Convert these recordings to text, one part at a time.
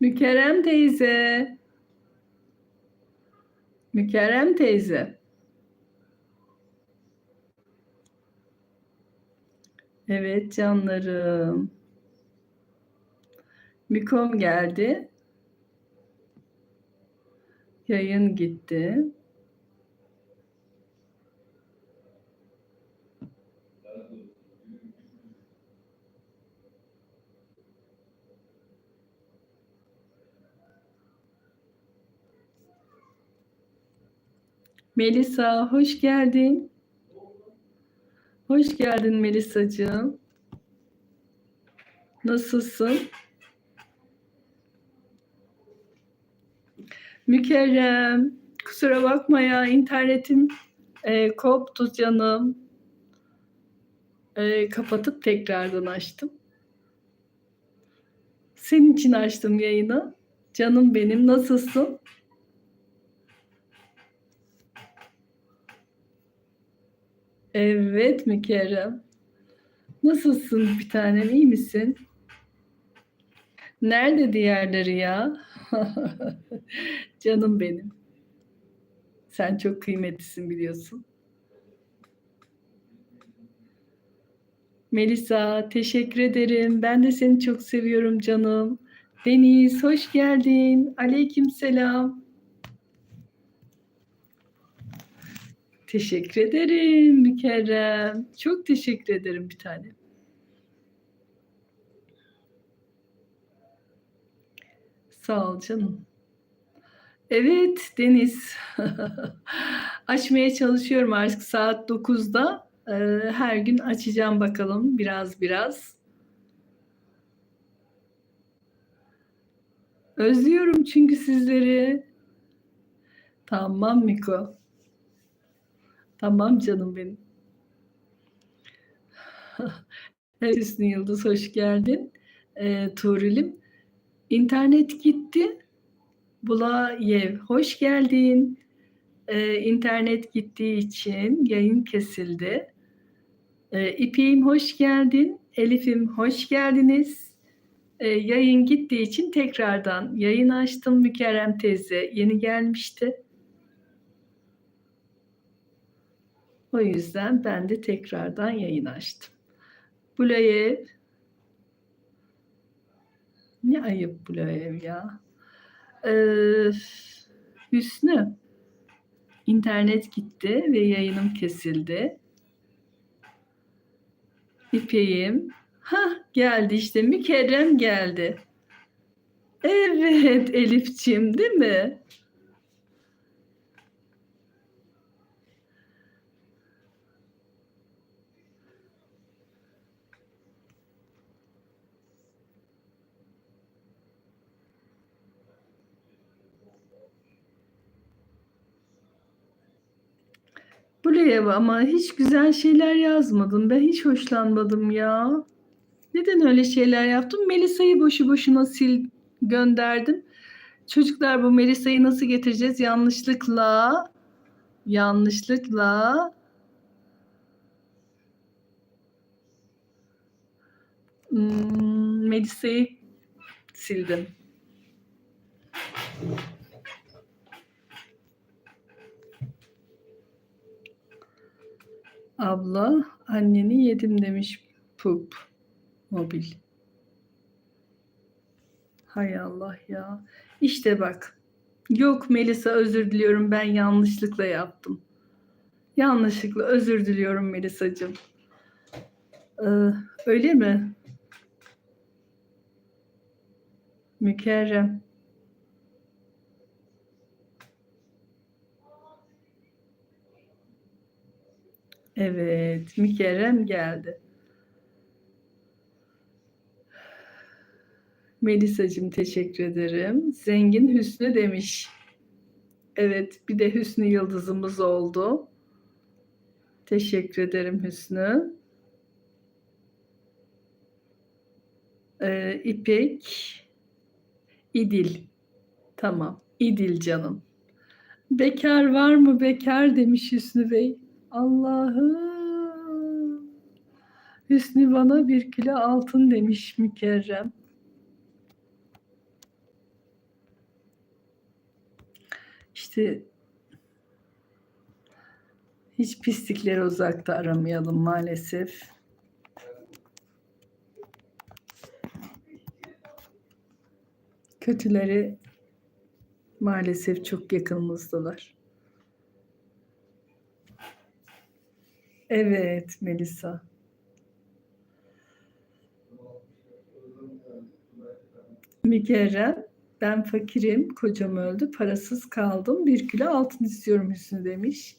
Mükerrem teyze. Mükerrem teyze. Evet canlarım. Mikom geldi. Yayın gitti. Melisa hoş geldin. Hoş geldin Melisacığım. Nasılsın? Mükerrem. Kusura bakma ya internetim e, koptu canım. E, kapatıp tekrardan açtım. Senin için açtım yayını. Canım benim nasılsın? Evet Mükerrem. Nasılsın bir tanem iyi misin? Nerede diğerleri ya? Canım benim. Sen çok kıymetlisin biliyorsun. Melisa teşekkür ederim. Ben de seni çok seviyorum canım. Deniz hoş geldin. Aleyküm selam. Teşekkür ederim Mükerrem. Çok teşekkür ederim bir tane. Sağ ol canım. Evet Deniz. Açmaya çalışıyorum artık saat 9'da. Ee, her gün açacağım bakalım biraz biraz. Özlüyorum çünkü sizleri. Tamam Miko. Tamam canım benim. Evet Hüsnü Yıldız hoş geldin. Ee, Tuğrul'im. İnternet gitti. Bulayev hoş geldin. Ee, internet gittiği için yayın kesildi. Ee, İpek'im hoş geldin. Elif'im hoş geldiniz. Ee, yayın gittiği için tekrardan yayın açtım. Mükerrem teyze yeni gelmişti. O yüzden ben de tekrardan yayın açtım. Bulayev. Ne ayıp Bulayev ya. Ee, Hüsnü. İnternet gitti ve yayınım kesildi. İpeğim. Ha geldi işte mükerrem geldi. Evet Elifçim değil mi? Buraya ama hiç güzel şeyler yazmadın. Ben hiç hoşlanmadım ya. Neden öyle şeyler yaptın? Melisa'yı boşu boşuna sil gönderdim. Çocuklar bu Melisa'yı nasıl getireceğiz? Yanlışlıkla yanlışlıkla hmm, Melisa'yı sildim. Abla anneni yedim demiş Pup mobil. Hay Allah ya. İşte bak. Yok Melisa özür diliyorum ben yanlışlıkla yaptım. Yanlışlıkla özür diliyorum Melisacığım. Ee, öyle mi? Mükerrem. Evet, Mükerrem geldi. Melisacığım teşekkür ederim. Zengin Hüsnü demiş. Evet, bir de Hüsnü yıldızımız oldu. Teşekkür ederim Hüsnü. Ee, İpek, İdil. Tamam, İdil canım. Bekar var mı bekar demiş Hüsnü Bey. Allah'ım. Hüsnü bana bir kilo altın demiş mükerrem. İşte hiç pislikleri uzakta aramayalım maalesef. Kötüleri maalesef çok yakınımızdalar. Evet Melisa. Mükerrem, ben fakirim, kocam öldü, parasız kaldım, bir kilo altın istiyorum Hüsnü demiş.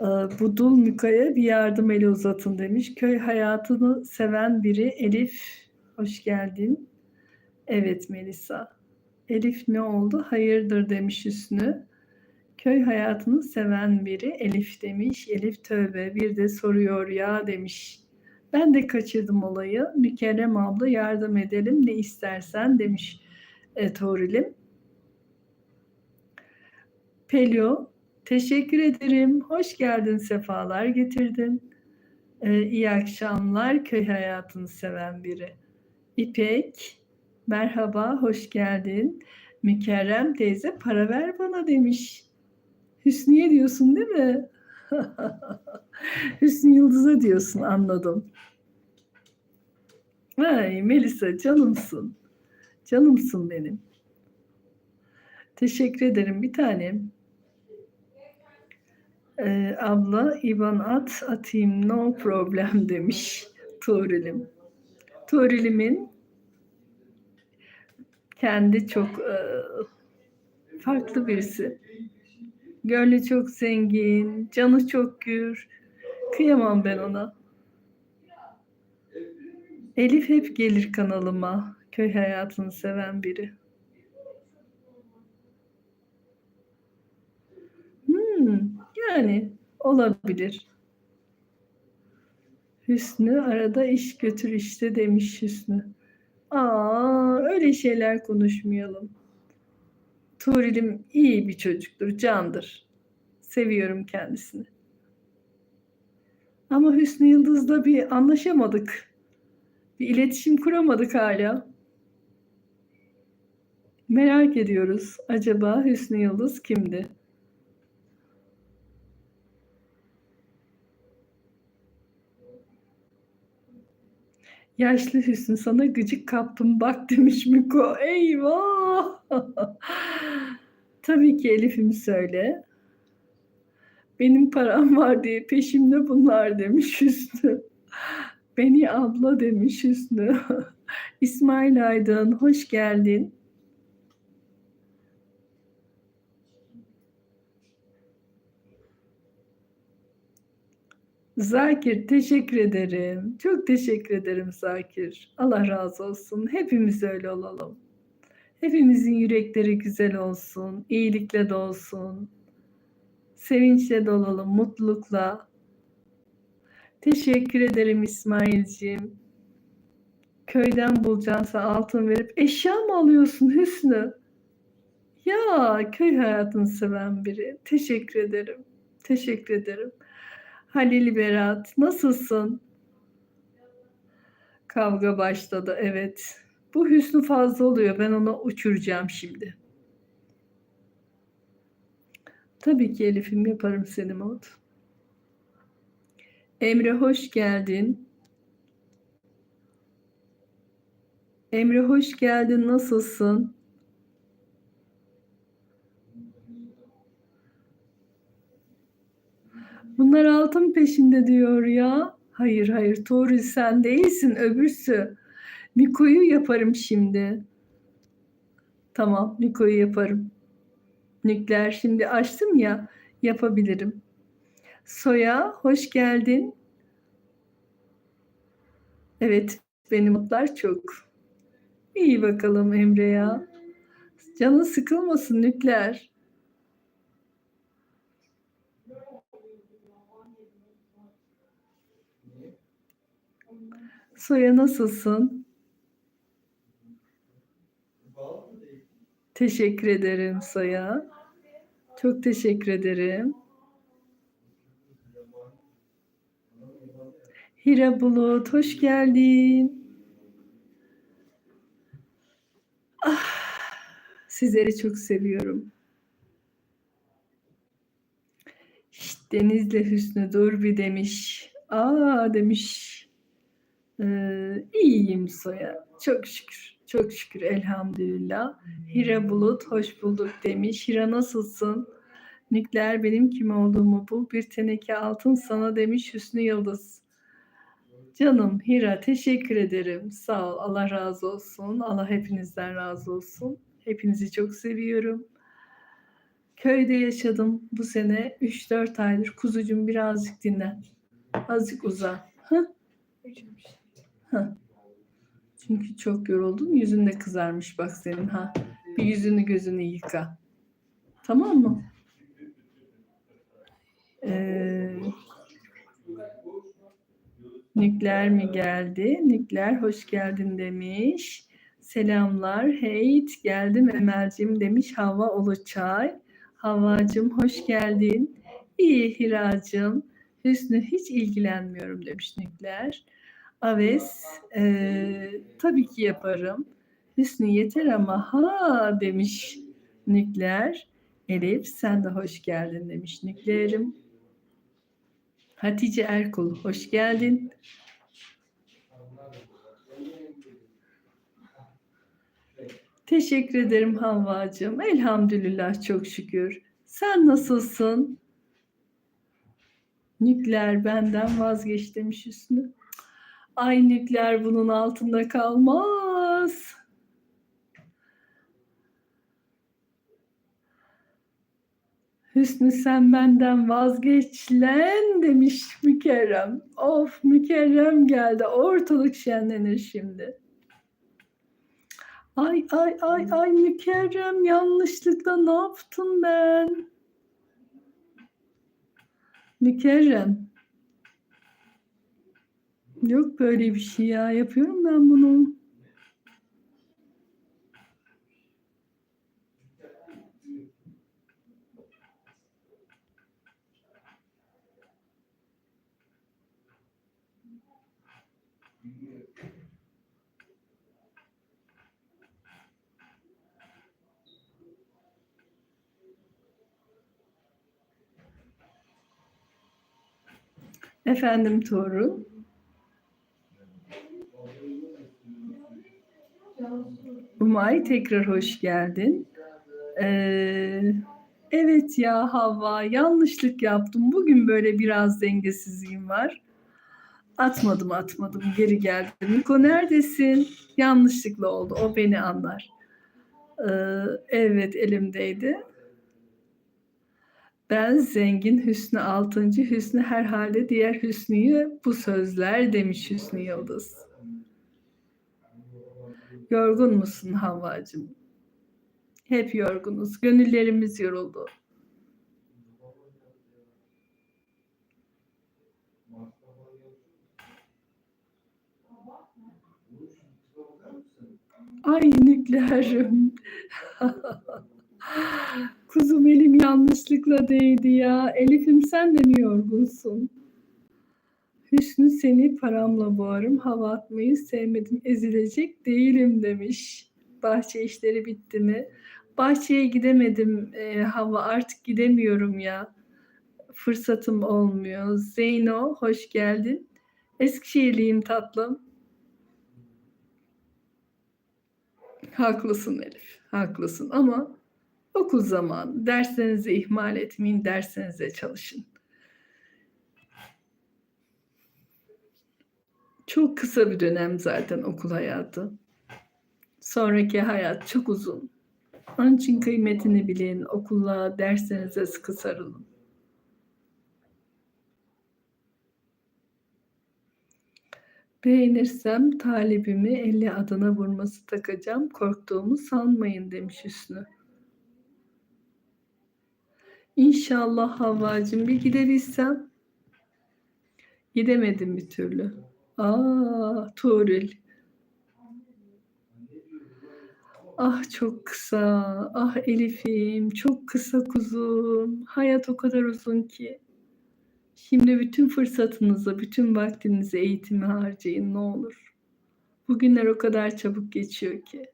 Ee, Budul Müka'ya bir yardım eli uzatın demiş. Köy hayatını seven biri Elif, hoş geldin. Evet Melisa. Elif ne oldu? Hayırdır demiş Hüsnü. Köy hayatını seven biri Elif demiş. Elif tövbe bir de soruyor ya demiş. Ben de kaçırdım olayı. Mükerrem abla yardım edelim ne istersen demiş e, Torilim. Pelio teşekkür ederim. Hoş geldin sefalar getirdin. E, iyi akşamlar köy hayatını seven biri. İpek merhaba hoş geldin. Mükerrem teyze para ver bana demiş. Hüsniye diyorsun değil mi? Hüsnü Yıldız'a diyorsun anladım. Ay Melisa canımsın. Canımsın benim. Teşekkür ederim bir tanem. Ee, abla İban at atayım no problem demiş Tuğrul'üm. Tuğrul'ümün kendi çok e, farklı birisi. Gönlü çok zengin, canı çok gür. Kıyamam ben ona. Elif hep gelir kanalıma. Köy hayatını seven biri. Hmm, yani olabilir. Hüsnü arada iş götür işte demiş Hüsnü. Aa, öyle şeyler konuşmayalım. Tuğrul'üm iyi bir çocuktur, candır. Seviyorum kendisini. Ama Hüsnü Yıldız'la bir anlaşamadık. Bir iletişim kuramadık hala. Merak ediyoruz. Acaba Hüsnü Yıldız kimdi? Yaşlı Hüsnü sana gıcık kaptım bak demiş Miko. Eyvah! Tabii ki Elif'im söyle. Benim param var diye peşimde bunlar demiş Hüsnü. Beni abla demiş Hüsnü. İsmail Aydın hoş geldin. Zakir teşekkür ederim. Çok teşekkür ederim Zakir. Allah razı olsun. Hepimiz öyle olalım. Hepimizin yürekleri güzel olsun, iyilikle dolsun. Sevinçle dolalım, mutlulukla. Teşekkür ederim İsmail'ciğim. Köyden bulacaksa altın verip eşya mı alıyorsun Hüsnü? Ya köy hayatını seven biri. Teşekkür ederim. Teşekkür ederim. Halil Berat nasılsın? Kavga başladı evet. Bu Hüsnü fazla oluyor. Ben onu uçuracağım şimdi. Tabii ki Elif'im yaparım seni mod. Emre hoş geldin. Emre hoş geldin. Nasılsın? Bunlar altın peşinde diyor ya. Hayır hayır Tori sen değilsin öbürsü. Miko'yu yaparım şimdi. Tamam Miko'yu yaparım. Nükleer şimdi açtım ya yapabilirim. Soya hoş geldin. Evet benim mutlar çok. İyi bakalım Emre ya. Canın sıkılmasın nükleer. Soya nasılsın? Teşekkür ederim Saya. Çok teşekkür ederim. Hira Bulut, hoş geldin. Ah, sizleri çok seviyorum. İşte Deniz'le Hüsnü Durbi demiş. Aa demiş. Ee, iyiyim Soya. Çok şükür. Çok şükür elhamdülillah. Hira Bulut hoş bulduk demiş. Hira nasılsın? Nükleer benim kim olduğumu bul. Bir teneke altın sana demiş Hüsnü Yıldız. Canım Hira teşekkür ederim. Sağ ol. Allah razı olsun. Allah hepinizden razı olsun. Hepinizi çok seviyorum. Köyde yaşadım bu sene 3-4 aydır. Kuzucum birazcık dinlen. Azıcık uza. Hah? Hah. Çünkü çok yoruldun. Yüzün de kızarmış bak senin ha. Bir yüzünü gözünü yıka. Tamam mı? Ee, nükleer mi geldi? Nükleer hoş geldin demiş. Selamlar. Heyt geldim Emel'cim demiş Hava Uluçay. Havacım hoş geldin. İyi Hiracım. Hüsnü hiç ilgilenmiyorum demiş Nükleer. Aves e, tabii ki yaparım. Hüsnü yeter ama ha demiş Nükleer. Elif sen de hoş geldin demiş Nükleerim. Hatice Erkul hoş geldin. Teşekkür ederim Havvacığım. Elhamdülillah çok şükür. Sen nasılsın? Nükleer benden vazgeç demiş Hüsnü. Ay nükleer bunun altında kalmaz. Hüsnü sen benden vazgeç lan demiş Mükerrem. Of Mükerrem geldi. Ortalık şenlenir şimdi. Ay ay ay ay Mükerrem yanlışlıkla ne yaptım ben? Mükerrem. Yok böyle bir şey ya. Yapıyorum ben bunu. Efendim Tuğrul. Umay tekrar hoş geldin. Ee, evet ya Havva yanlışlık yaptım. Bugün böyle biraz dengesizliğim var. Atmadım atmadım geri geldim. Niko neredesin? Yanlışlıkla oldu. O beni anlar. Ee, evet elimdeydi. Ben zengin Hüsnü altıncı Hüsnü herhalde diğer Hüsnü'yü bu sözler demiş Hüsnü Yıldız. Yorgun musun Havvacığım? Hep yorgunuz. Gönüllerimiz yoruldu. Ay nükleerim. Kuzum elim yanlışlıkla değdi ya. Elif'im sen de mi yorgunsun? Hüsnü seni paramla boğarım. Hava atmayı sevmedim. Ezilecek değilim demiş. Bahçe işleri bitti mi? Bahçeye gidemedim e, hava artık gidemiyorum ya. Fırsatım olmuyor. Zeyno hoş geldin. Eskişehirliyim tatlım. Haklısın Elif. Haklısın ama okul zamanı. Derslerinizi ihmal etmeyin. Derslerinize çalışın. Çok kısa bir dönem zaten okul hayatı. Sonraki hayat çok uzun. Onun için kıymetini bilin. Okulla derslerinize sıkı sarılın. Beğenirsem talibimi elli adına vurması takacağım. Korktuğumu sanmayın demiş Hüsnü. İnşallah Havvacığım bir gidebilsem. Gidemedim bir türlü. Aa Tuğrul. Ah çok kısa. Ah Elif'im. Çok kısa kuzum. Hayat o kadar uzun ki. Şimdi bütün fırsatınızı, bütün vaktinizi eğitime harcayın ne olur. Bugünler o kadar çabuk geçiyor ki.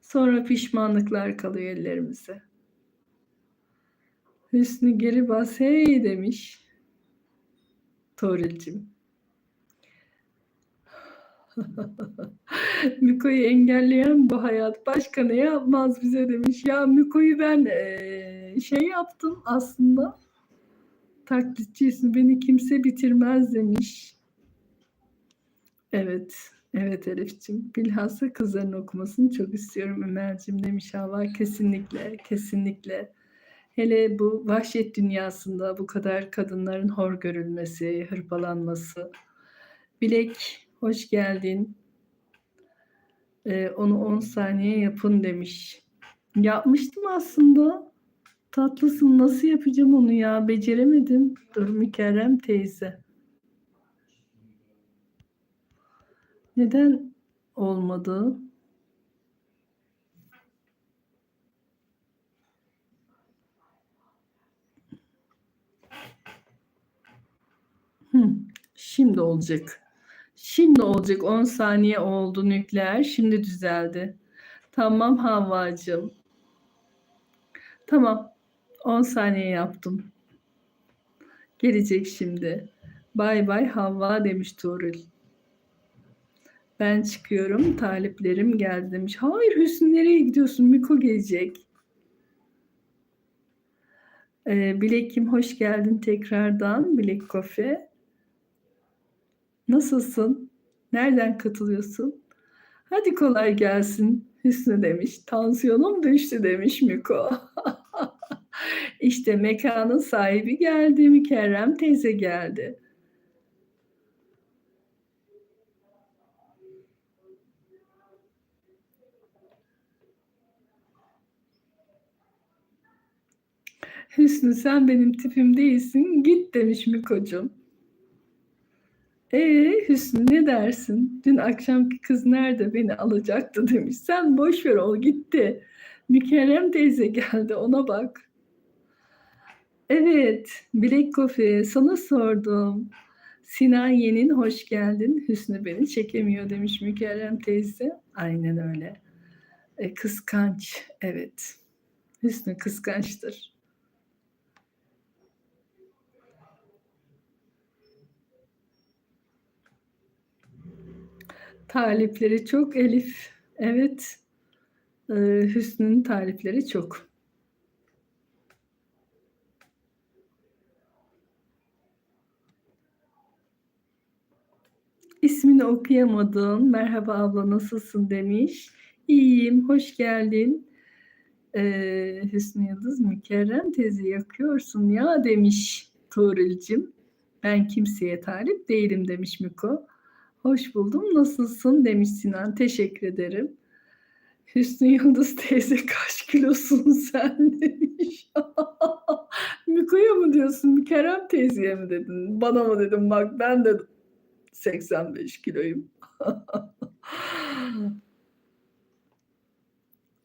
Sonra pişmanlıklar kalıyor ellerimize. Hüsnü geri bas hey demiş. Toril'cim. Miko'yu engelleyen bu hayat başka ne yapmaz bize demiş. Ya Miko'yu ben eee, şey yaptım aslında. Taklitçisin beni kimse bitirmez demiş. Evet. Evet Elif'ciğim. Bilhassa kızların okumasını çok istiyorum Ömer'cim demiş Hava. Kesinlikle, kesinlikle. Hele bu vahşet dünyasında bu kadar kadınların hor görülmesi, hırpalanması. Bilek, hoş geldin. Ee, onu 10 saniye yapın demiş. Yapmıştım aslında. Tatlısın nasıl yapacağım onu ya? Beceremedim. Dur Mükerrem teyze. Neden olmadı? Hı, şimdi olacak. Şimdi olacak. 10 saniye oldu nükleer. Şimdi düzeldi. Tamam Havvacığım. Tamam. 10 saniye yaptım. Gelecek şimdi. Bay bay Havva demiş Tuğrul. Ben çıkıyorum. Taliplerim geldi demiş. Hayır Hüsnü nereye gidiyorsun? Miko gelecek. Ee, Bilek'im hoş geldin tekrardan. Bilek Kofe. Nasılsın? Nereden katılıyorsun? Hadi kolay gelsin Hüsnü demiş. Tansiyonum düştü demiş Miko. işte mekanın sahibi geldi. Mükerrem teyze geldi. Hüsnü sen benim tipim değilsin. Git demiş Miko'cum. Ee Hüsnü ne dersin? Dün akşamki kız nerede beni alacaktı demiş. Sen boş ver o gitti. Mükerrem teyze geldi ona bak. Evet Bilek Kofi sana sordum. Sinan Yen'in hoş geldin. Hüsnü beni çekemiyor demiş Mükerrem teyze. Aynen öyle. E, kıskanç. Evet. Hüsnü kıskançtır. Talipleri çok Elif. Evet. Ee, Hüsnü'nün talipleri çok. İsmini okuyamadım. Merhaba abla nasılsın demiş. İyiyim, hoş geldin. Ee, Hüsnü Yıldız Mükerrem teyze yakıyorsun ya demiş Tuğrul'cim. Ben kimseye talip değilim demiş Miko. Hoş buldum. Nasılsın demiş Sinan. Teşekkür ederim. Hüsnü Yıldız teyze kaç kilosun sen demiş. Miko'ya mı diyorsun? Mükerrem teyzeye mi dedin? Bana mı dedim? Bak ben de 85 kiloyum.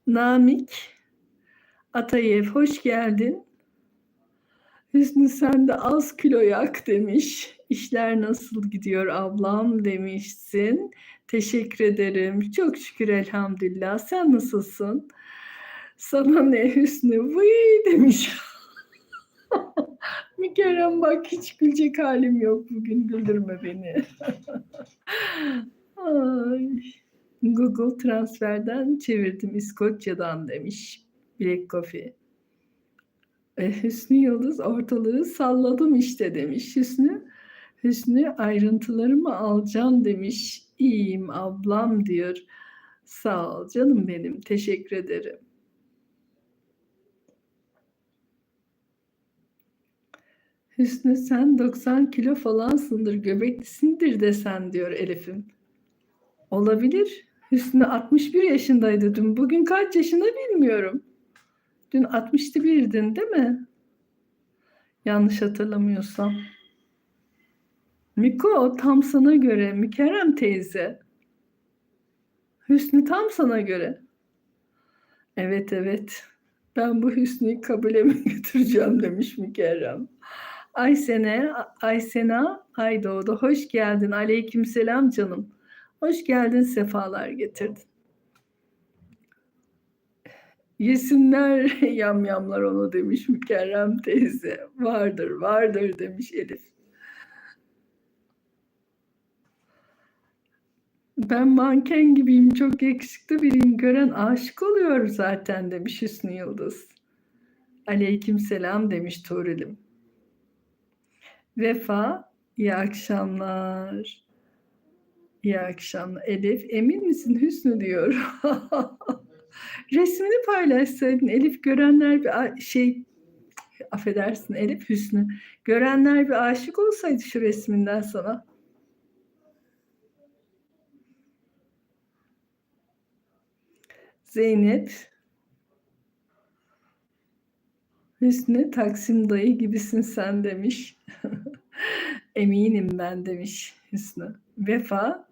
Namik Atayev hoş geldin. Hüsnü sen de az kilo yak demiş. İşler nasıl gidiyor ablam demişsin. Teşekkür ederim. Çok şükür elhamdülillah. Sen nasılsın? Sana ne Hüsnü? Vıy demiş. Mükerrem bak hiç gülecek halim yok bugün. Güldürme beni. Ay. Google transferden çevirdim İskoçya'dan demiş. Black Coffee. E, Hüsnü Yıldız ortalığı salladım işte demiş. Hüsnü Hüsnü ayrıntılarımı alacağım demiş. İyiyim ablam diyor. Sağ ol canım benim. Teşekkür ederim. Hüsnü sen 90 kilo falansındır, göbeklisindir desen diyor Elif'im. Olabilir. Hüsnü 61 yaşındaydı dün. Bugün kaç yaşında bilmiyorum. Dün 61'din değil mi? Yanlış hatırlamıyorsam. Miko tam sana göre. Mükerrem teyze. Hüsnü tam sana göre. Evet evet. Ben bu Hüsnü'yü kabule mi götüreceğim demiş Mükerrem. Aysene, Aysena Aydoğdu. Hoş geldin. Aleykümselam canım. Hoş geldin. Sefalar getirdin. Yesinler yamyamlar onu demiş Mükerrem teyze. Vardır, vardır demiş Elif. Ben manken gibiyim, çok yakışıklı biriyim. Gören aşık oluyor zaten demiş Hüsnü Yıldız. Aleykümselam demiş Tuğrul'üm. Vefa, iyi akşamlar. İyi akşamlar. Elif, emin misin Hüsnü diyor. Resmini paylaşsaydın Elif görenler bir şey affedersin Elif Hüsnü. Görenler bir aşık olsaydı şu resminden sana. Zeynep Hüsnü Taksim dayı gibisin sen demiş. Eminim ben demiş Hüsnü. Vefa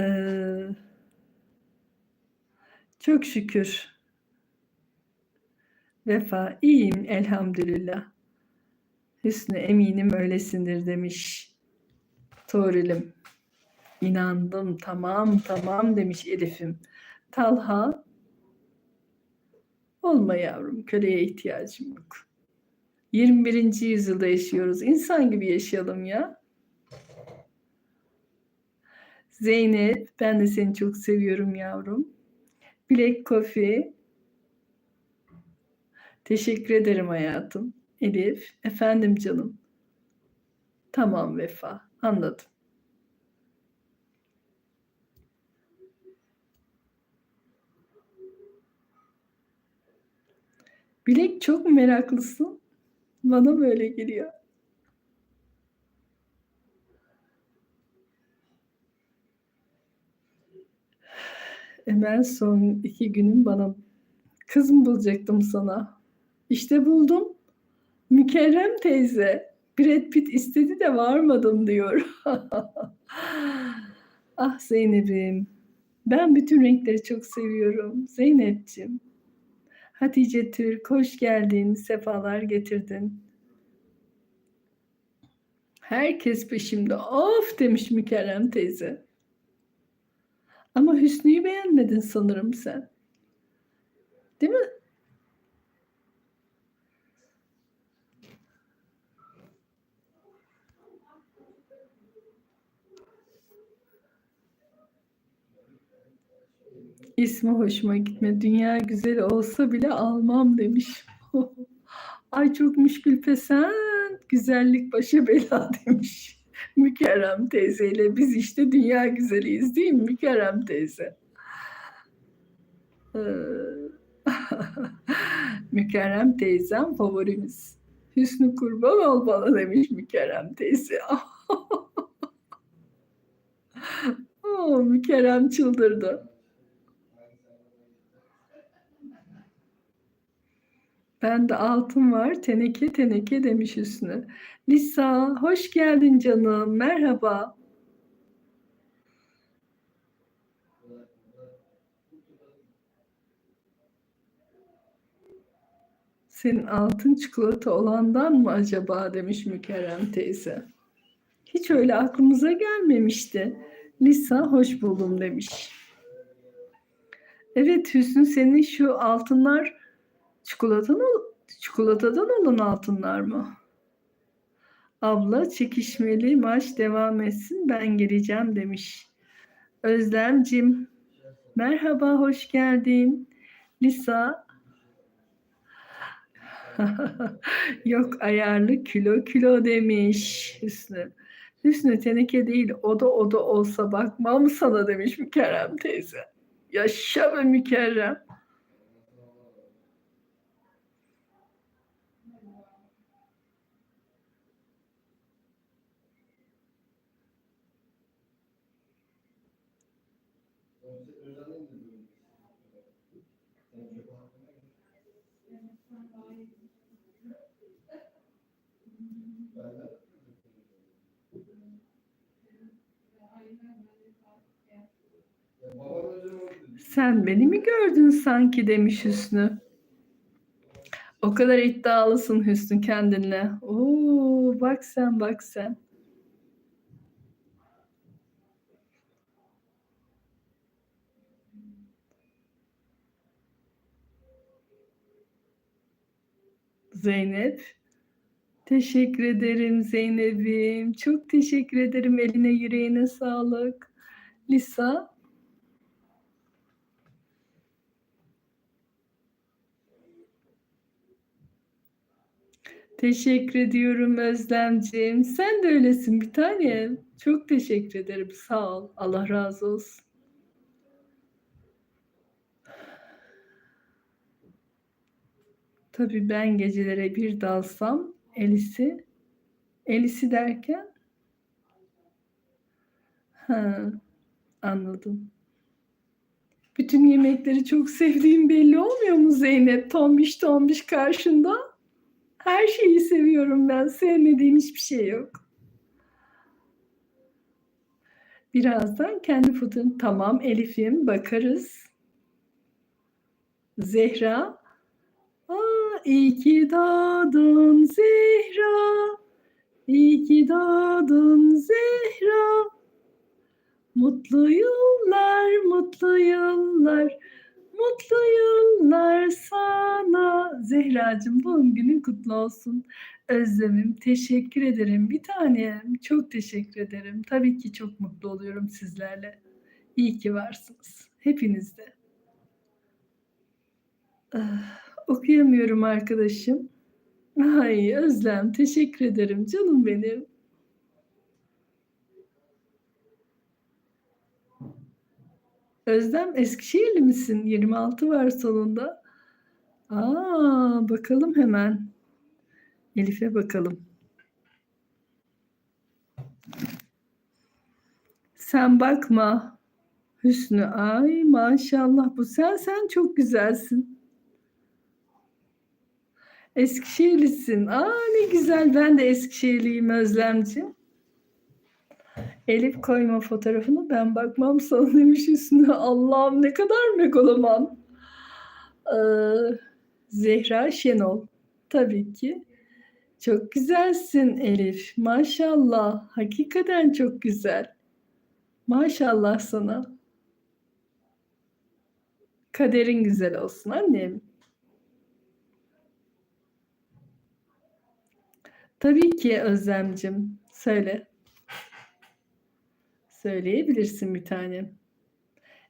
ee, çok şükür. Vefa iyiyim elhamdülillah. Hüsnü eminim öylesindir demiş. Tuğrul'üm. İnandım tamam tamam demiş Elif'im. Talha olma yavrum köleye ihtiyacım yok. 21. yüzyılda yaşıyoruz. İnsan gibi yaşayalım ya. Zeynep ben de seni çok seviyorum yavrum. Black Coffee. Teşekkür ederim hayatım. Elif, efendim canım. Tamam Vefa, anladım. Bilek çok meraklısın? Bana mı öyle geliyor? Hemen son iki günüm bana kız mı bulacaktım sana? İşte buldum. Mükerrem teyze. Brad Pitt istedi de varmadım diyor. ah Zeynep'im. Ben bütün renkleri çok seviyorum. Zeynep'ciğim. Hatice Türk hoş geldin. Sefalar getirdin. Herkes peşimde. Of demiş Mükerrem teyze. Ama Hüsnü'yü beğenmedin sanırım sen. Değil mi? İsmi hoşuma gitme. Dünya güzel olsa bile almam demiş. Ay çok müşkül pesen. Güzellik başa bela demiş. Mükerrem teyzeyle biz işte dünya güzeliyiz değil mi Mükerrem teyze? Ee, Mükerrem teyzem favorimiz. Hüsnü kurban ol bana demiş Mükerrem teyze. oh, Mükerrem çıldırdı. Ben de altın var, teneke teneke demiş Hüsnü. Lisa, hoş geldin canım, merhaba. Senin altın çikolata olandan mı acaba demiş Mükerrem teyze. Hiç öyle aklımıza gelmemişti. Lisa hoş buldum demiş. Evet Hüsnü senin şu altınlar çikolatadan, çikolatadan olan altınlar mı? Abla çekişmeli maç devam etsin ben geleceğim demiş. Özlemcim merhaba hoş geldin. Lisa Yok ayarlı kilo kilo demiş Hüsnü. Hüsnü teneke değil o da o da olsa bakmam sana demiş Mükerrem teyze. Yaşa be Mükerrem. Sen beni mi gördün sanki demiş Hüsnü. O kadar iddialısın Hüsnü kendinle. Oo, bak sen bak sen. Zeynep. Teşekkür ederim Zeynep'im. Çok teşekkür ederim. Eline yüreğine sağlık. Lisa. Teşekkür ediyorum Özlemciğim. Sen de öylesin bir tanem. Çok teşekkür ederim. Sağ ol. Allah razı olsun. Tabii ben gecelere bir dalsam Elis'i Elis'i derken ha, anladım. Bütün yemekleri çok sevdiğim belli olmuyor mu Zeynep? Tombiş tombiş karşında. Her şeyi seviyorum ben. Sevmediğim hiçbir şey yok. Birazdan kendi fotoğrafım. Tamam Elif'im bakarız. Zehra. Aa, iyi ki doğdun Zehra. İyi ki doğdun Zehra. Mutlu yıllar, mutlu yıllar. Mutlu yıllar sana. Zehracığım doğum günün kutlu olsun. Özlemim teşekkür ederim. Bir tanem çok teşekkür ederim. Tabii ki çok mutlu oluyorum sizlerle. İyi ki varsınız. Hepiniz de. Ah, okuyamıyorum arkadaşım. Ay Özlem teşekkür ederim canım benim. Özlem Eskişehirli misin? 26 var sonunda. Aa, bakalım hemen. Elif'e bakalım. Sen bakma. Hüsnü ay maşallah bu sen sen çok güzelsin. Eskişehirlisin. Aa ne güzel ben de Eskişehirliyim Özlemci. Elif koyma fotoğrafını ben bakmam sana demiş Hüsnü. Allah'ım ne kadar megaloman. Ee, Zehra Şenol. Tabii ki. Çok güzelsin Elif. Maşallah. Hakikaten çok güzel. Maşallah sana. Kaderin güzel olsun annem. Tabii ki Özlemcim. Söyle. Söyleyebilirsin bir tanem.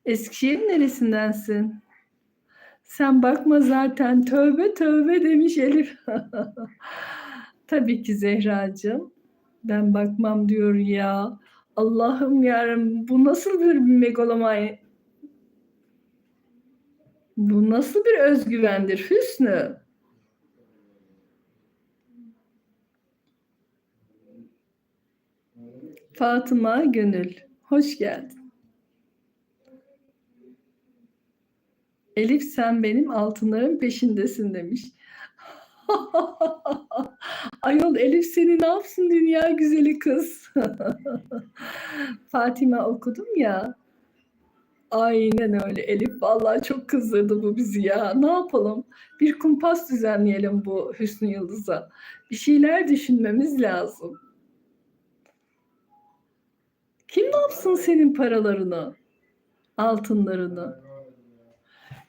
Eskişehir'in neresindensin? Sen bakma zaten tövbe tövbe demiş Elif. Tabii ki Zehracığım. Ben bakmam diyor ya. Allah'ım yarım bu nasıl bir megalomanya? Bu nasıl bir özgüvendir Hüsnü? Fatıma Gönül. Hoş geldin. Elif sen benim altınların peşindesin demiş. Ayol Elif seni ne yapsın dünya güzeli kız. Fatima okudum ya. Aynen öyle Elif. Vallahi çok kızdırdı bu bizi ya. Ne yapalım? Bir kumpas düzenleyelim bu Hüsnü Yıldız'a. Bir şeyler düşünmemiz lazım. Kim ne yapsın senin paralarını? Altınlarını?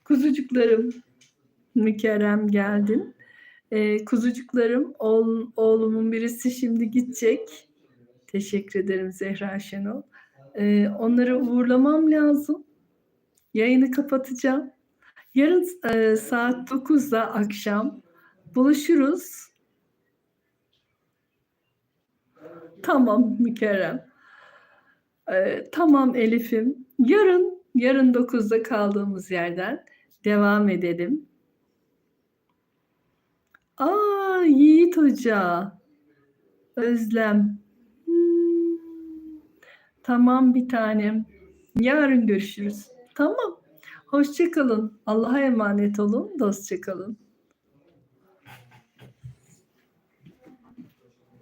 Kuzucuklarım, mükerrem geldin. Ee, kuzucuklarım, oğlum, oğlumun birisi şimdi gidecek. Teşekkür ederim Zehra Şenol. Ee, onları uğurlamam lazım. Yayını kapatacağım. Yarın e, saat 9'da akşam buluşuruz. Tamam mükerrem. Ee, tamam Elif'im. Yarın, yarın 9'da kaldığımız yerden devam edelim. Aa Yiğit Hoca. Özlem. Tamam bir tanem. Yarın görüşürüz. Tamam. Hoşçakalın. Allah'a emanet olun. Dostça kalın.